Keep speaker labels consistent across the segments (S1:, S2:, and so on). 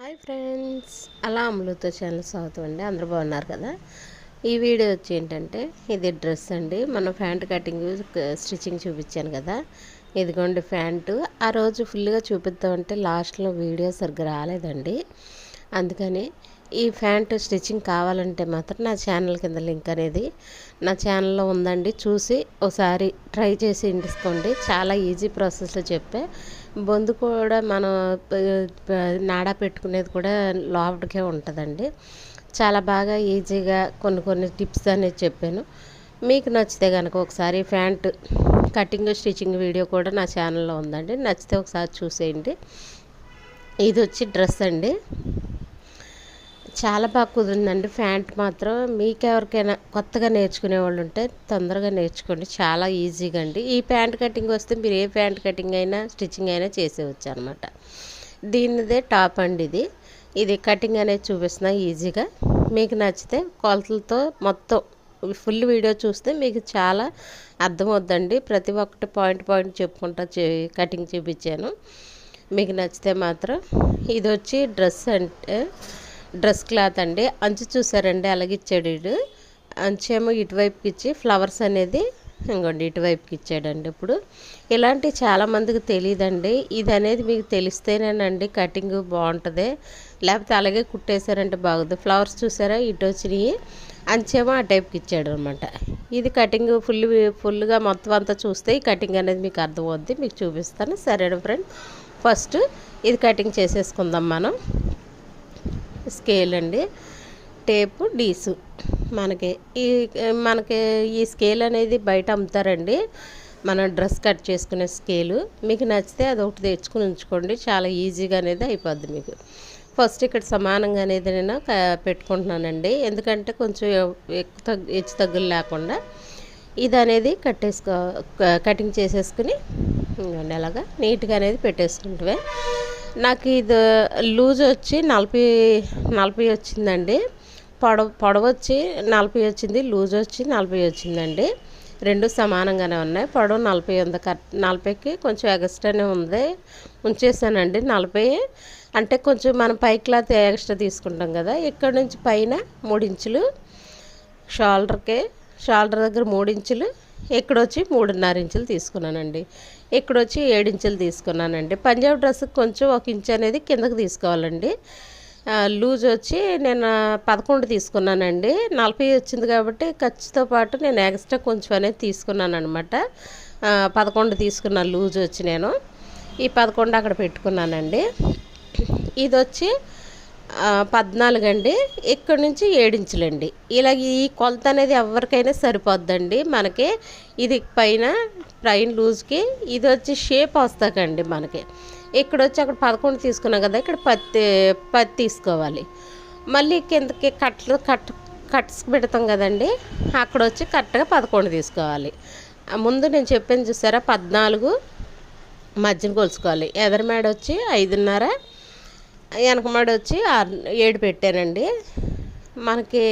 S1: Hi friends. అలా అమలుతో channel స్వాగతం అండి. అందరూ బాగున్నారు కదా? ఈ వీడియో వచ్చి ఏంటంటే ఇది డ్రెస్ అండి. మనం ప్యాంట్ కటింగ్ స్టిచ్చింగ్ చూపించాను కదా? ఇదిగోండి ప్యాంటు. ఆ రోజు ఫుల్గా చూపిద్దామంటే లాస్ట్లో వీడియో సరిగ్గా రాలేదండి. అందుకని ఈ ప్యాంటు స్టిచ్చింగ్ కావాలంటే మాత్రం నా ఛానల్ కింద లింక్ అనేది నా ఛానల్లో ఉందండి. చూసి ఒకసారి ట్రై చేసి ఇంటిసుకోండి చాలా ఈజీ ప్రాసెస్లో చెప్పే. బొందు కూడా మనం నాడా పెట్టుకునేది కూడా లోపలికే ఉంటుందండి. చాలా బాగా ఈజీగా కొన్ని కొన్ని టిప్స్ అనేది చెప్పాను. మీకు నచ్చితే కనుక ఒకసారి ప్యాంట్ కటింగ్ స్టిచ్చింగ్ వీడియో కూడా నా ఛానల్లో ఉందండి. నచ్చితే ఒకసారి చూసేయండి. ఇది వచ్చి డ్రెస్ అండి. చాలా బాగా కుదిరిందండి. ప్యాంట్ మాత్రం మీకు ఎవరికైనా కొత్తగా నేర్చుకునే వాళ్ళు ఉంటే తొందరగా నేర్చుకోండి. చాలా ఈజీగా అండి. ఈ ప్యాంట్ కటింగ్ వస్తే మీరు ఏ ప్యాంట్ కటింగ్ అయినా స్టిచ్చింగ్ అయినా చేసేవచ్చు అనమాట దీనిదే టాప్ అండి ఇది. ఇది కటింగ్ అనేది చూపిస్తున్నా ఈజీగా. మీకు నచ్చితే కొలతలతో మొత్తం ఫుల్ వీడియో చూస్తే మీకు చాలా అర్థమవుద్దండి. ప్రతి ఒక్కటి పాయింట్ పాయింట్ చెప్పుకుంటా చే కటింగ్ చూపించాను. మీకు నచ్చితే మాత్రం ఇది వచ్చి డ్రెస్ అంటే డ్రెస్ క్లాత్ అండి. అంచు చూసారండి అలాగే ఇచ్చాడు ఇడు అంచేమో ఇటువైపుకి ఇచ్చి ఫ్లవర్స్ అనేది ఇంకోండి ఇటువైపుకి ఇచ్చాడండి ఇప్పుడు. ఇలాంటివి చాలామందికి తెలియదండి ఇది అనేది మీకు తెలిస్తేనేనండి కటింగ్ బాగుంటుంది. లేకపోతే అలాగే కుట్టేశారంటే బాగుంది. ఫ్లవర్స్ చూసారా ఇటు వచ్చినాయి. అంచేమో ఆ టైప్కి ఇచ్చాడు అనమాట ఇది కటింగ్ ఫుల్ ఫుల్గా మొత్తం అంతా చూస్తే ఈ కటింగ్ అనేది మీకు అర్థమవుద్ది. మీకు చూపిస్తాను. సరేనా ఫ్రెండ్? ఫస్ట్ ఇది కటింగ్ చేసేసుకుందాం మనం. స్కేల్ అండి. టేపు డీసు. మనకి ఈ మనకి ఈ స్కేల్ అనేది బయట అమ్ముతారండి. మనం డ్రెస్ కట్ చేసుకునే స్కేలు. మీకు నచ్చితే అది ఒకటి తెచ్చుకుని ఉంచుకోండి. చాలా ఈజీగా అనేది అయిపోద్ది మీకు. ఫస్ట్ ఇక్కడ సమానంగా అనేది నేను పెట్టుకుంటున్నానండి. ఎందుకంటే కొంచెం ఎక్కువ తగ్గు హెచ్చు తగ్గులు లేకుండా ఇది అనేది కట్టేసుకో క- కటింగ్ చేసేసుకుని ఇదిగోండి అలాగా నీట్గా అనేది పెట్టేసుకుంటే నాకు ఇది లూజ్ వచ్చి నలభై నలభై వచ్చిందండి. పొడవ పొడవ వచ్చి నలభై వచ్చింది లూజ్ వచ్చి నలభై వచ్చిందండి. రెండు సమానంగానే ఉన్నాయి. పొడవు నలభై ఉంది కరెక్ట్ నలభైకి కొంచెం ఎక్స్ట్రానే ఉంది. ఉంచేసానండి నలభై. అంటే కొంచెం మనం పై క్లాత్ ఎక్స్ట్రా తీసుకుంటాం కదా ఇక్కడ నుంచి పైన మూడు ఇంచులు షోల్డర్కి షోల్డర్ దగ్గర మూడు ఇంచులు ఇక్కడ వచ్చి మూడున్నర ఇంచులు తీసుకున్నానండి. ఇక్కడ వచ్చి ఏడు ఇంచులు తీసుకున్నానండి. పంజాబ్ డ్రెస్కి కొంచెం ఒక ఇంచు అనేది కిందకు తీసుకోవాలండి. లూజ్ వచ్చి నేను పదకొండు తీసుకున్నానండి. నలభై వచ్చింది కాబట్టి ఖర్చుతో పాటు నేను ఎక్స్ట్రా కొంచెం అనేది తీసుకున్నాను అనమాట పదకొండు తీసుకున్న లూజ్ వచ్చి నేను ఈ పదకొండు అక్కడ పెట్టుకున్నానండి. ఇది వచ్చి పద్నాలుగు అండి ఇక్కడ నుంచి ఏడించులండి. ఇలా ఈ కొలత అనేది ఎవరికైనా సరిపోద్దండి. మనకి ఇది పైన ప్రైన్ లూజ్కి ఇది వచ్చి షేప్ వస్తాకండి మనకి. ఇక్కడ వచ్చి అక్కడ పదకొండు తీసుకున్నాం కదా ఇక్కడ పత్తి పత్తి తీసుకోవాలి. మళ్ళీ కిందకి కట్లు కట్ కట్స్ పెడతాం కదండి అక్కడ వచ్చి కరెక్ట్గా పదకొండు తీసుకోవాలి. ముందు నేను చెప్పాను చూసారా పద్నాలుగు మధ్యన కొలుసుకోవాలి ఎదరమేడ వచ్చి ఐదున్నర వెనకమాడి వచ్చి ఆరు ఏడు పెట్టానండి. మనకి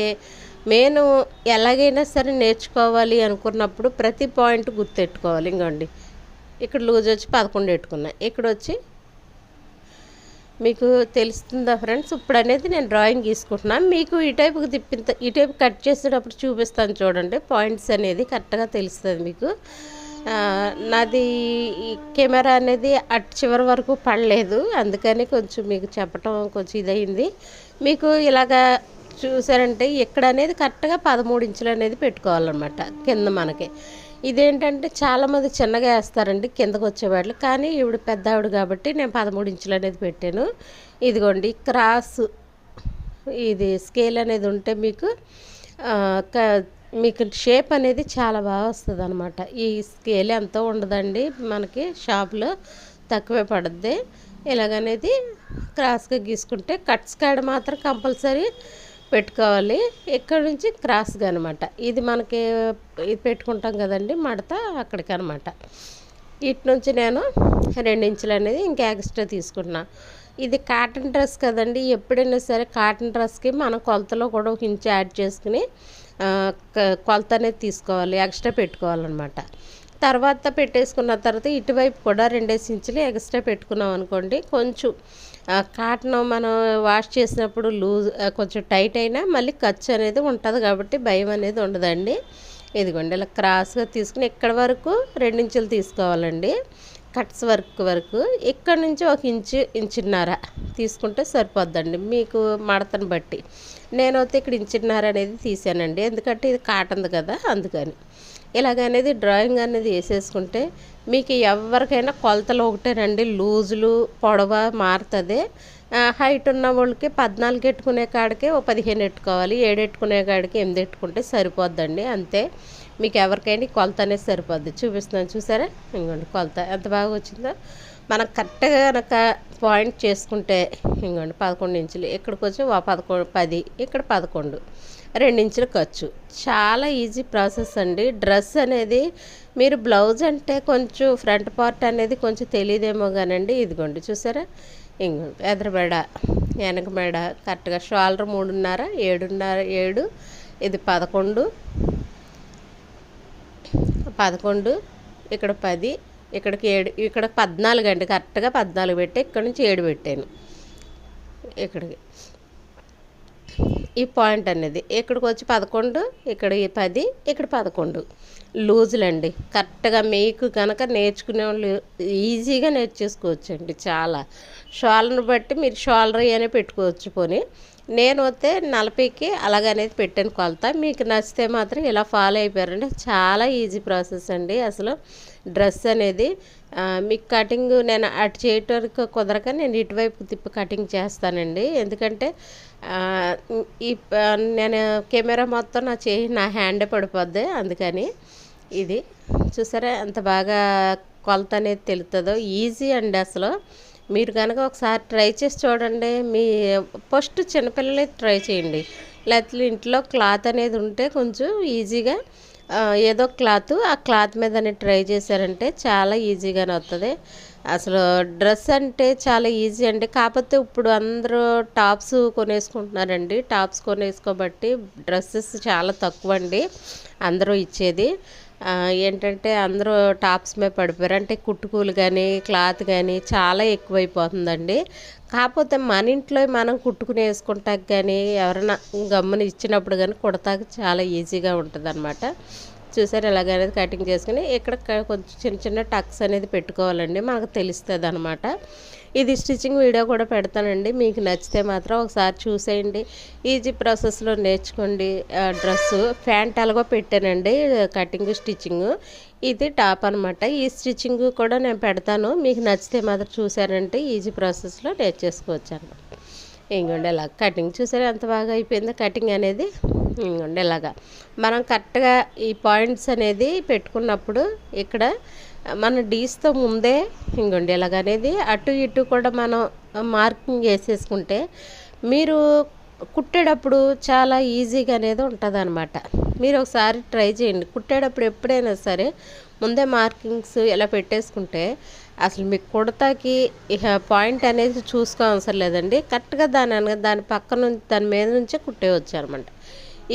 S1: నేను ఎలాగైనా సరే నేర్చుకోవాలి అనుకున్నప్పుడు ప్రతి పాయింట్ గుర్తెట్టుకోవాలి ఇంకోండి. ఇక్కడ లూజ్ వచ్చి పదకొండు పెట్టుకున్నా. ఇక్కడ వచ్చి మీకు తెలుస్తుందా ఫ్రెండ్స్? ఇప్పుడు అనేది నేను డ్రాయింగ్ గీసుకుంటున్నాను మీకు ఈ టైపుకి తిప్పిన ఈ టైపు కట్ చేసేటప్పుడు చూపిస్తాను చూడండి. పాయింట్స్ అనేది కరెక్ట్గా తెలుస్తుంది మీకు. నాది కెమెరా అనేది అటు చివరి వరకు పడలేదు. అందుకని కొంచెం మీకు చెప్పటం కొంచెం ఇదైంది మీకు ఇలాగా చూసారంటే ఇక్కడ అనేది కరెక్ట్గా పదమూడు ఇంచులు అనేది పెట్టుకోవాలన్నమాట కింద మనకి. ఇదేంటంటే చాలామంది చిన్నగా వేస్తారండి కిందకు వచ్చేవాళ్ళు కానీ ఇవిడ పెద్ద ఆవిడ కాబట్టి నేను పదమూడు ఇంచులు అనేది పెట్టాను. ఇదిగోండి క్రాస్ ఇది స్కేల్ అనేది ఉంటే మీకు క- మీకు షేప్ అనేది చాలా బాగా వస్తుంది అనమాట ఈ స్కేల్ ఎంతో ఉండదండి మనకి షాప్లో తక్కువే పడుద్ది. ఇలాగనేది క్రాస్గా గీసుకుంటే కట్స్ కాడ మాత్రం కంపల్సరీ పెట్టుకోవాలి. ఇక్కడ నుంచి క్రాస్గా అనమాట ఇది మనకి ఇది పెట్టుకుంటాం కదండి మడత అక్కడికి అనమాట ఇటు నుంచి నేను రెండు ఇంచులు అనేది ఇంకా ఎక్స్ట్రా తీసుకుంటున్నాను ఇది కాటన్ డ్రెస్ కదండి. ఎప్పుడైనా సరే కాటన్ డ్రెస్కి మనం కొలతలో కూడా ఒక ఇంచు యాడ్ చేసుకుని క- కొలత అనేది తీసుకోవాలి ఎక్స్ట్రా పెట్టుకోవాలన్నమాట. తర్వాత పెట్టేసుకున్న తర్వాత ఇటువైపు కూడా రెండేసి ఇంచులు ఎక్స్ట్రా పెట్టుకున్నాం అనుకోండి కొంచెం కాటన్ మనం వాష్ చేసినప్పుడు లూజ్ కొంచెం టైట్ అయినా మళ్ళీ ఖర్చు అనేది ఉంటుంది కాబట్టి భయం అనేది ఉండదండి. ఇదిగోండి ఇలా క్రాస్గా తీసుకుని ఇక్కడ వరకు రెండించులు తీసుకోవాలండి. కట్స్ వర్క్ వరకు ఇక్కడ నుంచి ఒక ఇంచు ఇంచున్నర తీసుకుంటే సరిపోద్దండి. మీకు మడతను బట్టి. నేనైతే ఇక్కడ ఇంచున్నర అనేది తీసానండి. ఎందుకంటే ఇది కాటంది కదా అందుకని. ఇలాగనేది డ్రాయింగ్ అనేది వేసేసుకుంటే మీకు ఎవరికైనా కొలతలు ఒకటేనండి. లూజులు పొడవ మారుతుంది. హైట్ ఉన్న వాళ్ళకి పద్నాలుగు ఎట్టుకునే కాడికి ఓ పదిహేను ఎట్టుకోవాలి. ఏడు ఎట్టుకునే కాడికి ఎనిమిది ఎట్టుకుంటే సరిపోద్దండి. అంతే. మీకు ఎవరికైనా కొలత అనేది సరిపోద్ది. చూపిస్తున్నాను చూసారా? ఇంకోండి కొలత ఎంత బాగా వచ్చిందో. మనం కరెక్ట్గా కనుక పాయింట్ చేసుకుంటే ఇంకోండి పదకొండు ఇంచులు ఇక్కడికి వచ్చి పదకొండు పది ఇక్కడ పదకొండు రెండించుల ఖర్చు. చాలా ఈజీ ప్రాసెస్ అండి. డ్రెస్ అనేది మీరు బ్లౌజ్ అంటే కొంచెం ఫ్రంట్ పార్ట్ అనేది కొంచెం తెలియదేమో కానండి ఇదిగోండి చూసారా? ఇంకోండి ఎదరబెడ వెనక మెడ కరెక్ట్గా షోల్డర్ మూడున్నర ఏడున్నర ఏడు ఇది పదకొండు పదకొండు ఇక్కడ పది ఇక్కడికి ఏడు ఇక్కడ పద్నాలుగు అండి. కరెక్ట్గా పద్నాలుగు పెట్టి ఇక్కడ నుంచి ఏడు పెట్టాను. ఇక్కడికి. ఈ పాయింట్ అనేది ఇక్కడికి వచ్చి పదకొండు ఇక్కడ పది ఇక్కడ పదకొండు. లూజులండి కరెక్ట్గా మీకు కనుక నేర్చుకునే వాళ్ళు ఈజీగా నేర్చేసుకోవచ్చండి చాలా. షోల్డర్ని బట్టి మీరు షోల్డర్ అనే పెట్టుకోవచ్చు పోనీ. నేను వస్తే నలభైకి అలాగనేది పెట్టాను కొలత. మీకు నచ్చితే మాత్రం ఇలా ఫాలో అయిపోయారండి. చాలా ఈజీ ప్రాసెస్ అండి. అసలు డ్రెస్ అనేది మీకు కటింగ్ నేను అటు చేయటానికి కుదరక నేను ఇటువైపు తిప్పి కటింగ్ చేస్తానండి. ఎందుకంటే ఈ నేను కెమెరా మొత్తం నా చేయి నా హ్యాండే పడిపోద్ది అందుకని ఇది. చూసారా ఎంత బాగా కొలత అనేది తెలుతుందో ఈజీ అండి అసలు. మీరు కనుక ఒకసారి ట్రై చేసి చూడండి. మీ ఫస్ట్ చిన్నపిల్లలే ట్రై చేయండి. లేకపోతే ఇంట్లో క్లాత్ అనేది ఉంటే కొంచెం ఈజీగా ఏదో క్లాత్ ఆ క్లాత్ మీద ట్రై చేశారంటే చాలా ఈజీగానే వస్తుంది అసలు డ్రెస్ అంటే చాలా ఈజీ అండి. కాకపోతే ఇప్పుడు అందరూ టాప్స్ కొనేసుకుంటున్నారండి. టాప్స్ కొనేసుకోబట్టి డ్రెస్సెస్ చాలా తక్కువ అండి అందరూ ఇచ్చేది. ఏంటంటే అందరూ టాప్స్ మీద పడిపోయారు. అంటే కుట్టుకూలు కానీ క్లాత్ కానీ చాలా ఎక్కువైపోతుందండి. కాకపోతే మన ఇంట్లో మనం కుట్టుకుని వేసుకుంటాకి కానీ ఎవరైనా గమ్మున ఇచ్చినప్పుడు కానీ కుడతాకి చాలా ఈజీగా ఉంటుంది చూసారు ఎలాగనేది కటింగ్ చేసుకుని ఇక్కడ కొంచెం చిన్న చిన్న టక్స్ అనేది పెట్టుకోవాలండి మనకు తెలుస్తుంది అనమాట ఇది స్టిచ్చింగ్ వీడియో కూడా పెడతానండి మీకు నచ్చితే మాత్రం ఒకసారి చూసేయండి. ఈజీ ప్రాసెస్లో నేర్చుకోండి డ్రెస్సు ప్యాంట్ అలాగో పెట్టానండి కటింగ్ స్టిచ్చింగ్ ఇది టాప్ అనమాట. ఈ స్టిచ్చింగ్ కూడా నేను పెడతాను మీకు నచ్చితే మాత్రం చూసారంటే ఈజీ ప్రాసెస్లో నేర్చేసుకోవచ్చు అనమాట ఇంకోండి ఇలా కటింగ్ చూసారా? ఎంత బాగా అయిపోయిందో? కటింగ్ అనేది ఇంకోండి ఇలాగా మనం కరెక్ట్గా ఈ పాయింట్స్ అనేది పెట్టుకున్నప్పుడు ఇక్కడ మన డీస్తో ముందే ఇంకోండి ఇలాగనేది అటు ఇటు కూడా మనం మార్కింగ్ వేసేసుకుంటే మీరు కుట్టేటప్పుడు చాలా ఈజీగా అనేది ఉంటుంది అనమాట మీరు ఒకసారి ట్రై చేయండి. కుట్టేటప్పుడు ఎప్పుడైనా సరే ముందే మార్కింగ్స్ ఇలా పెట్టేసుకుంటే అసలు మీకు కుడతాకి ఇక పాయింట్ అనేది చూసుకో అవసరం లేదండి. కరెక్ట్గా దాని దాని పక్క నుంచి దాని మీద నుంచే కుట్టేయచ్చు అనమాట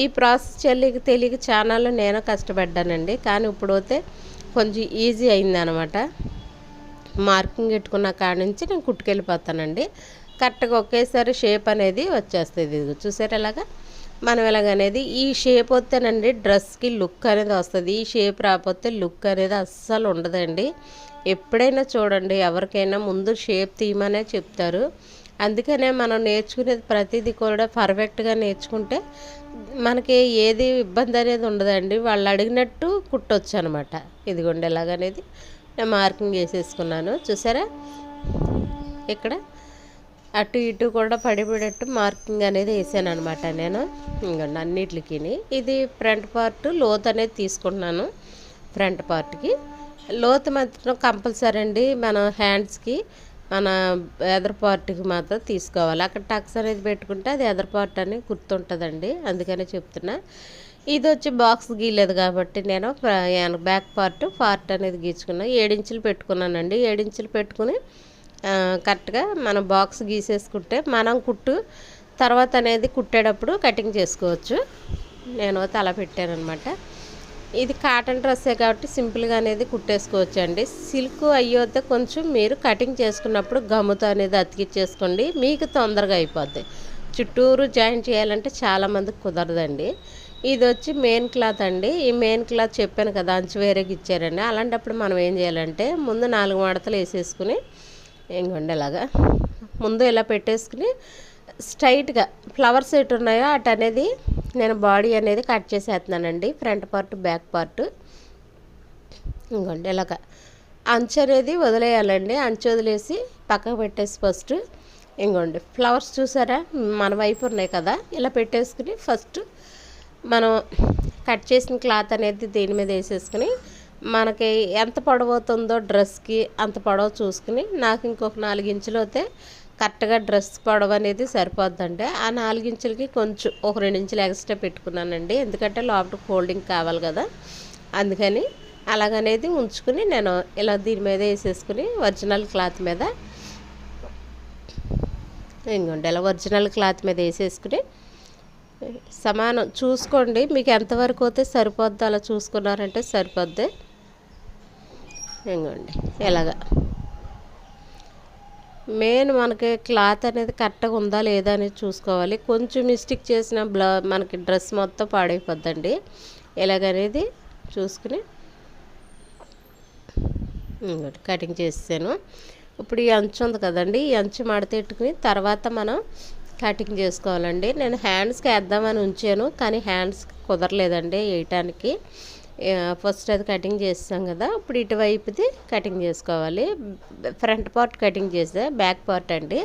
S1: ఈ ప్రాసెస్ చెల్లికి తెలియక చాలాలో నేను కష్టపడ్డానండి. కానీ ఇప్పుడు అయితే కొంచెం ఈజీ అయిందనమాట మార్కింగ్ పెట్టుకున్న కాడ నుంచి నేను కుట్టుకెళ్ళిపోతానండి. కరెక్ట్గా ఒకేసారి షేప్ అనేది వచ్చేస్తుంది. ఇది చూసారు ఎలాగా మనం ఎలాగనేది ఈ షేప్ వస్తేనండి డ్రెస్కి లుక్ అనేది వస్తుంది. ఈ షేప్ రాకపోతే లుక్ అనేది అస్సలు ఉండదండి. ఎప్పుడైనా చూడండి ఎవరికైనా ముందు షేప్ తీయమనే చెప్తారు. అందుకనే మనం నేర్చుకునేది ప్రతిదీ కూడా పర్ఫెక్ట్గా నేర్చుకుంటే మనకి ఏది ఇబ్బంది అనేది ఉండదండి. వాళ్ళు అడిగినట్టు కుట్టొచ్చు అనమాట ఇదిగోండి ఎలాగనేది నేను మార్కింగ్ వేసేసుకున్నాను చూసారా? ఇక్కడ అటు ఇటు కూడా పడిపడేట్టు మార్కింగ్ అనేది వేసాను అనమాట నేను. ఇంకండి అన్నిటికి ఇది ఫ్రంట్ పార్ట్ లోత్ అనేది తీసుకుంటున్నాను ఫ్రంట్ పార్ట్కి. లోతు మాత్రం కంపల్సరీ అండి. మన హ్యాండ్స్కి మన ఎదర్ పార్ట్కి మాత్రం తీసుకోవాలి. అక్కడ టక్స్ అనేది పెట్టుకుంటే అది ఎదర్ పార్ట్ అని గుర్తుంటుందండి. అందుకనే చెప్తున్నా. ఇది వచ్చి బాక్స్ గీయలేదు కాబట్టి నేను బ్యాక్ పార్ట్ పార్ట్ అనేది గీచుకున్నా ఏడించులు పెట్టుకున్నానండి. ఏడించులు పెట్టుకుని కరెక్ట్గా మనం బాక్స్ గీసేసుకుంటే మనం కుట్టు తర్వాత అనేది కుట్టేటప్పుడు కటింగ్ చేసుకోవచ్చు. నేను తల పెట్టాను అనమాట ఇది కాటన్ డ్రెస్సే కాబట్టి సింపుల్గా అనేది కుట్టేసుకోవచ్చు అండి సిల్క్ అయ్యోతే కొంచెం మీరు కటింగ్ చేసుకున్నప్పుడు గమ్ముతో అనేది అతికిచ్చేసుకోండి. మీకు తొందరగా అయిపోద్ది. చుట్టూరు జాయిన్ చేయాలంటే చాలామందికి కుదరదండి. ఇది వచ్చి మెయిన్ క్లాత్ అండి. ఈ మెయిన్ క్లాత్ చెప్పాను కదా అంచు వేరేకి ఇచ్చారండి అలాంటప్పుడు మనం ఏం చేయాలంటే ముందు నాలుగు మడతలు వేసేసుకుని ఇంకొండి ఇలాగా ముందు ఇలా పెట్టేసుకుని స్ట్రైట్గా ఫ్లవర్స్ ఎటు ఉన్నాయో అటు అనేది నేను బాడీ అనేది cut చేసేస్తున్నానండి. Front part back part. ఇంకోండి ఇలాగ. అంచు అనేది వదిలేయాలండి. అంచు వదిలేసి పక్కకు పెట్టేసి ఫస్ట్ ఇంకోండి ఫ్లవర్స్ చూసారా? మన వైపు ఉన్నాయి కదా. ఇలా పెట్టేసుకుని ఫస్ట్ మనం కట్ చేసిన క్లాత్ అనేది దీని మీద వేసేసుకుని మనకి ఎంత పొడవుతుందో డ్రెస్కి అంత పొడవు చూసుకుని నాకు ఇంకొక నాలుగు ఇంచులు అయితే కరెక్ట్గా డ్రెస్ పొడవు అనేది సరిపోద్దండి. ఆ నాలుగు ఇంచులకి కొంచెం ఒక రెండు ఇంచులు ఎక్స్ట్రా పెట్టుకున్నానండి. ఎందుకంటే లోపల ఫోల్డింగ్ కావాలి కదా. అందుకని అలాగనేది ఉంచుకుని నేను ఇలా దీని మీద వేసేసుకుని ఒరిజినల్ క్లాత్ మీద ఇంకోండి ఇలా ఒరిజినల్ క్లాత్ మీద వేసేసుకుని సమానం. చూసుకోండి మీకు ఎంతవరకు అయితే సరిపోద్ది అలా చూసుకున్నారంటే సరిపోద్ది. ఇంకోండి ఇలాగా. మెయిన్ మనకి క్లాత్ అనేది కరెక్ట్గా ఉందా లేదా అనేది చూసుకోవాలి. కొంచెం మిస్టేక్ చేసిన బ్లా మనకి డ్రెస్ మొత్తం పాడైపోద్దండి. ఇలాగనేది చూసుకుని ఇంకోటి కటింగ్ చేసాను ఇప్పుడు ఈ అంచు ఉంది కదండి ఈ అంచు మడతెట్టుకుని తర్వాత మనం కటింగ్ చేసుకోవాలండి. నేను హ్యాండ్స్కి వేద్దామని ఉంచాను కానీ హ్యాండ్స్ కుదరలేదండి వేయటానికి. ఫస్ట్ అది కటింగ్ చేస్తాం కదా ఇప్పుడు ఇటువైపుది కటింగ్ చేసుకోవాలి. ఫ్రంట్ పార్ట్ కటింగ్ చేసే బ్యాక్ పార్ట్ అండి.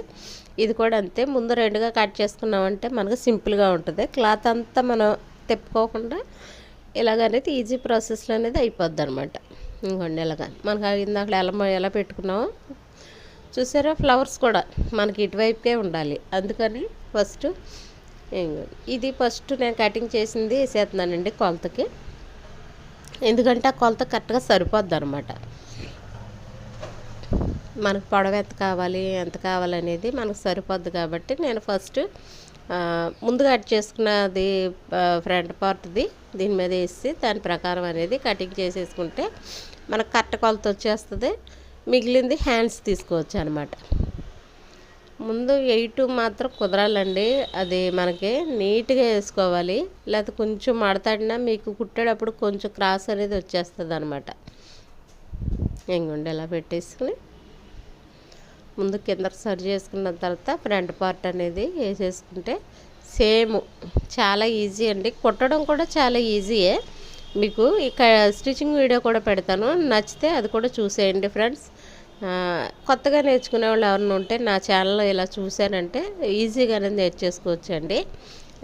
S1: ఇది కూడా అంతే ముందు రెండుగా కట్ చేసుకున్నామంటే మనకు సింపుల్గా ఉంటుంది. క్లాత్ అంతా మనం తిప్పుకోకుండా ఇలాగనేది ఈజీ ప్రాసెస్లో అనేది అయిపోద్ది అనమాట ఇంకోండి ఇలాగ. మనకు ఇందాక ఎలా ఎలా పెట్టుకున్నామో చూసారా? ఫ్లవర్స్ కూడా మనకి ఇటువైపుకే ఉండాలి. అందుకని ఫస్ట్ ఇది ఫస్ట్ నేను కటింగ్ చేసింది వేసేస్తున్నానండి కొలతకి. ఎందుకంటే ఆ కొలత కరెక్ట్గా సరిపోద్ది అనమాట మనకు పొడవ ఎంత కావాలి ఎంత కావాలనేది మనకు సరిపోద్ది కాబట్టి నేను ఫస్ట్ ముందుగా కట్ చేసుకున్నది ఫ్రంట్ పార్ట్ది దీని మీద వేసి దాని ప్రకారం అనేది కటింగ్ చేసేసుకుంటే మనకు కరెక్ట్ కొలత వచ్చేస్తుంది. మిగిలింది హ్యాండ్స్ తీసుకోవచ్చు అనమాట ముందు ఎయిట్ మాత్రం కుదరాలండి. అది మనకి నీట్గా వేసుకోవాలి. లేకపోతే కొంచెం మడతాడినా మీకు కుట్టేటప్పుడు కొంచెం క్రాస్ అనేది వచ్చేస్తుంది అనమాట ఇంకొండి ఇలా పెట్టేసుకుని ముందు కింద సరి చేసుకున్న తర్వాత ఫ్రంట్ పార్ట్ అనేది వేసేసుకుంటే సేమ్ చాలా ఈజీ అండి. కుట్టడం కూడా చాలా ఈజీయే. మీకు ఇక స్టిచ్చింగ్ వీడియో కూడా పెడతాను. నచ్చితే అది కూడా చూసేయండి ఫ్రెండ్స్. కొత్తగా నేర్చుకునే వాళ్ళు ఎవరైనా ఉంటే నా ఛానల్లో ఇలా చూశానంటే ఈజీగానే నేర్చేసుకోవచ్చు అండి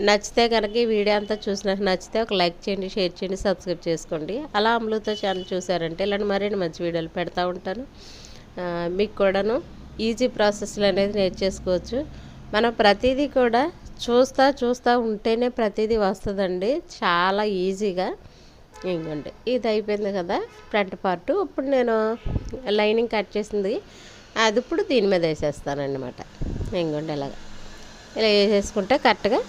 S1: నచ్చితే కనుక ఈ వీడియో అంతా చూసినాక నచ్చితే ఒక లైక్ చేయండి షేర్ చేయండి సబ్స్క్రైబ్ చేసుకోండి. అలా అమలుతో ఛానల్ చూసారంటే ఇలాంటి మరిన్ని మంచి వీడియోలు పెడతా ఉంటాను. మీకు కూడాను ఈజీ ప్రాసెస్లు అనేది నేర్చేసుకోవచ్చు. మనం ప్రతిదీ కూడా చూస్తూ చూస్తూ ఉంటేనే ప్రతిదీ వస్తుందండి. చాలా ఈజీగా. ఇంకోండి ఇది అయిపోయింది కదా ఫ్రంట్ పార్ట్. ఇప్పుడు నేను లైనింగ్ కట్ చేసింది. అది ఇప్పుడు దీని మీద వేసేస్తానన్నమాట. ఇంకోండి ఇలాగ ఇలా వేసేసుకుంటే కరెక్ట్గా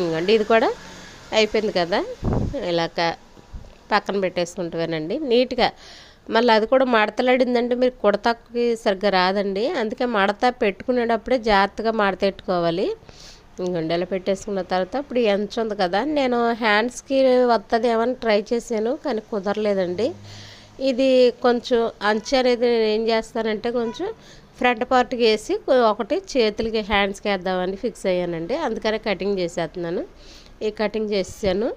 S1: ఇంకోండి ఇది కూడా అయిపోయింది కదా. ఇలా పక్కన పెట్టేసుకుంటానండి నీట్గా మళ్ళీ అది కూడా మడతలాడిందంటే మీరు కుడతకి సరిగ్గా రాదండి. అందుకే మడత పెట్టుకునేటప్పుడే జాగ్రత్తగా మడతెట్టుకోవాలి గుండెలో పెట్టేసుకున్న తర్వాత ఇప్పుడు ఎంచు ఉంది కదా నేను హ్యాండ్స్కి వస్తుంది ఏమని ట్రై చేశాను కానీ కుదరలేదండి. ఇది కొంచెం అంచు అనేది నేను ఏం చేస్తానంటే కొంచెం ఫ్రంట్ పార్ట్కి వేసి ఒకటి చేతులకి హ్యాండ్స్కి వేద్దామని ఫిక్స్ అయ్యానండి. అందుకనే కటింగ్ చేసేస్తున్నాను. ఈ కటింగ్ చేసాను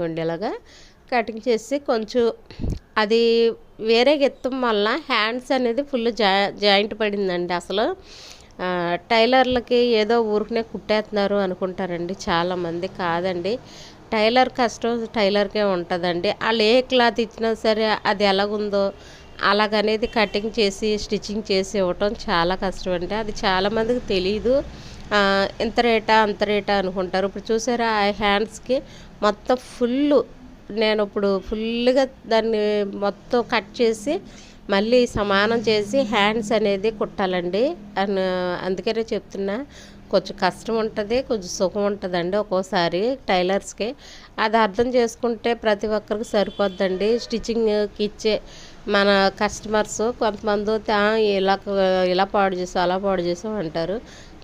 S1: గుండెలాగా కటింగ్ చేసి కొంచెం అది వేరే గెత్తం వల్ల హ్యాండ్స్ అనేది ఫుల్ జా జాయింట్ పడిందండి అసలు. టైలర్లకి ఏదో ఊరికనే కుట్టేస్తున్నారు అనుకుంటారండి చాలామంది కాదండి. టైలర్ కష్టం టైలర్కే ఉంటుందండి. వాళ్ళు ఏ క్లాత్ ఇచ్చినా సరే అది ఎలాగుందో అలాగనేది కటింగ్ చేసి స్టిచ్చింగ్ చేసి ఇవ్వటం చాలా కష్టం అండి అది చాలామందికి తెలియదు ఇంత రేటా అంత రేటా అనుకుంటారు. ఇప్పుడు చూసారా ఆ హ్యాండ్స్కి మొత్తం ఫుల్ నేను ఇప్పుడు ఫుల్గా దాన్ని మొత్తం కట్ చేసి మళ్ళీ సమానం చేసి హ్యాండ్స్ అనేది కుట్టాలండి. అని అందుకనే చెప్తున్నా కొంచెం కష్టం ఉంటుంది కొంచెం సుఖం ఉంటుందండి ఒక్కోసారి టైలర్స్కి. అది అర్థం చేసుకుంటే ప్రతి ఒక్కరికి సరిపోద్దండి. స్టిచ్చింగ్కి ఇచ్చే మన కస్టమర్స్ కొంతమంది ఇలా ఇలా పాడు చేసాం అలా పాడు చేసాం అంటారు.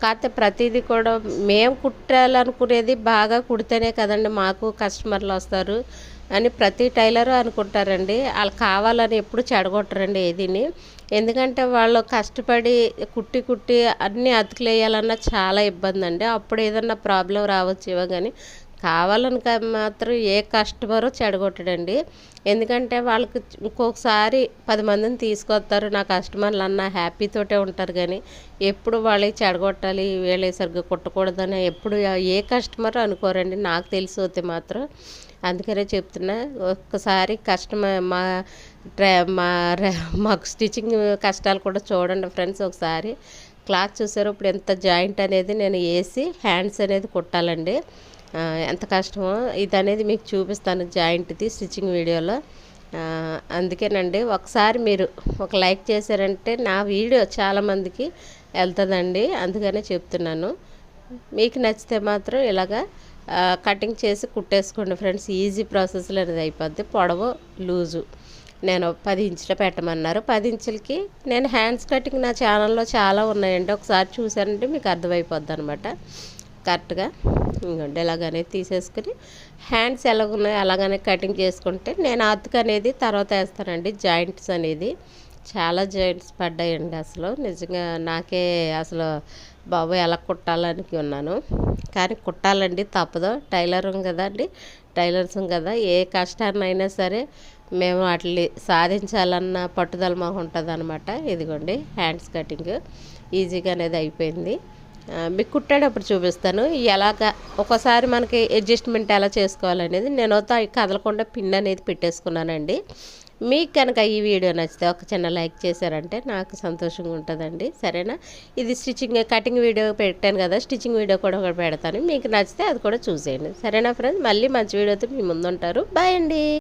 S1: కాకపోతే ప్రతిదీ కూడా మేము కుట్టాలనుకునేది బాగా కుడితేనే కదండి మాకు కస్టమర్లు వస్తారు. అని ప్రతి టైలరు అనుకుంటారండి. వాళ్ళు కావాలని ఎప్పుడు చెడగొట్టరండి ఏదిని. ఎందుకంటే వాళ్ళు కష్టపడి కుట్టి కుట్టి అన్నీ అతుకులేయాలన్నా చాలా ఇబ్బంది అండి అప్పుడు ఏదన్నా ప్రాబ్లం రావచ్చేమో కానీ కావాలని మాత్రం ఏ కస్టమరు చెడగొట్టడండి. ఎందుకంటే వాళ్ళకి ఇంకొకసారి పది మందిని తీసుకొస్తారు. నా కస్టమర్లు అన్న హ్యాపీతోటే ఉంటారు కానీ ఎప్పుడు వాళ్ళకి చెడగొట్టాలి వీళ్ళే సరిగ్గా కుట్టకూడదని ఎప్పుడు ఏ కస్టమర్ అనుకోరండి. నాకు తెలిసి వస్తే మాత్రం అందుకనే చెప్తున్నా ఒక్కసారి కస్టమర్ మా ట్రా మా ర- మాకు స్టిచ్చింగ్ కష్టాలు కూడా చూడండి ఫ్రెండ్స్ ఒకసారి. క్లాత్ చూసారు ఇప్పుడు ఎంత జాయింట్ అనేది నేను వేసి హ్యాండ్స్ అనేది కుట్టాలండి. ఎంత కష్టమో ఇది అనేది మీకు చూపిస్తాను జాయింట్ది స్టిచ్చింగ్ వీడియోలో. అందుకేనండి ఒకసారి మీరు ఒక లైక్ చేశారంటే నా వీడియో చాలామందికి వెళ్తుందండి అందుకనే చెప్తున్నాను. మీకు నచ్చితే మాత్రం ఇలాగా కటింగ్ చేసి కుట్టేసుకోండి ఫ్రెండ్స్. ఈజీ ప్రాసెస్లో అనేది అయిపోద్ది. పొడవు లూజు. నేను పది ఇంచులు పెట్టమన్నారు. పది ఇంచులకి నేను హ్యాండ్స్ కటింగ్ నా ఛానల్లో చాలా ఉన్నాయండి. ఒకసారి చూసారంటే మీకు అర్థమైపోద్ది అనమాట కరెక్ట్గా ఇంకోండి ఇలాగనే తీసేసుకుని హ్యాండ్స్ ఎలాగున్నాయో అలాగనే కటింగ్ చేసుకుంటే నేను అతుకు అనేది తర్వాత వేస్తానండి జాయింట్స్ అనేది. చాలా జాయింట్స్ పడ్డాయండి అసలు. నిజంగా నాకే అసలు బాబు ఎలా కుట్టాలని ఉన్నాను కానీ కుట్టాలండి తప్పదు. టైలరం కదండి టైలర్స్ కదా. ఏ కష్టాన్నైనా సరే మేము వాటిని సాధించాలన్న పట్టుదల మాకు ఉంటుంది అనమాట ఇదిగోండి హ్యాండ్స్ కటింగ్ ఈజీగా అనేది అయిపోయింది. మీకు కుట్టేటప్పుడు చూపిస్తాను. ఎలాగ ఒకసారి మనకి అడ్జస్ట్మెంట్ ఎలా చేసుకోవాలనేది నేను కదలకుండా పిన్ అనేది పెట్టేసుకున్నానండి. మీకు కనుక ఈ వీడియో నచ్చితే ఒక చిన్న లైక్ చేశారంటే నాకు సంతోషంగా ఉంటుందండి. సరేనా? ఇది స్టిచ్చింగ్ కటింగ్ వీడియో పెట్టాను కదా స్టిచ్చింగ్ వీడియో కూడా ఒకటి పెడతాను. మీకు నచ్చితే అది కూడా చూసేయండి. సరేనా ఫ్రెండ్స్? మళ్ళీ మంచి వీడియోతో మీ ముందు ఉంటారు బాయ్ అండి!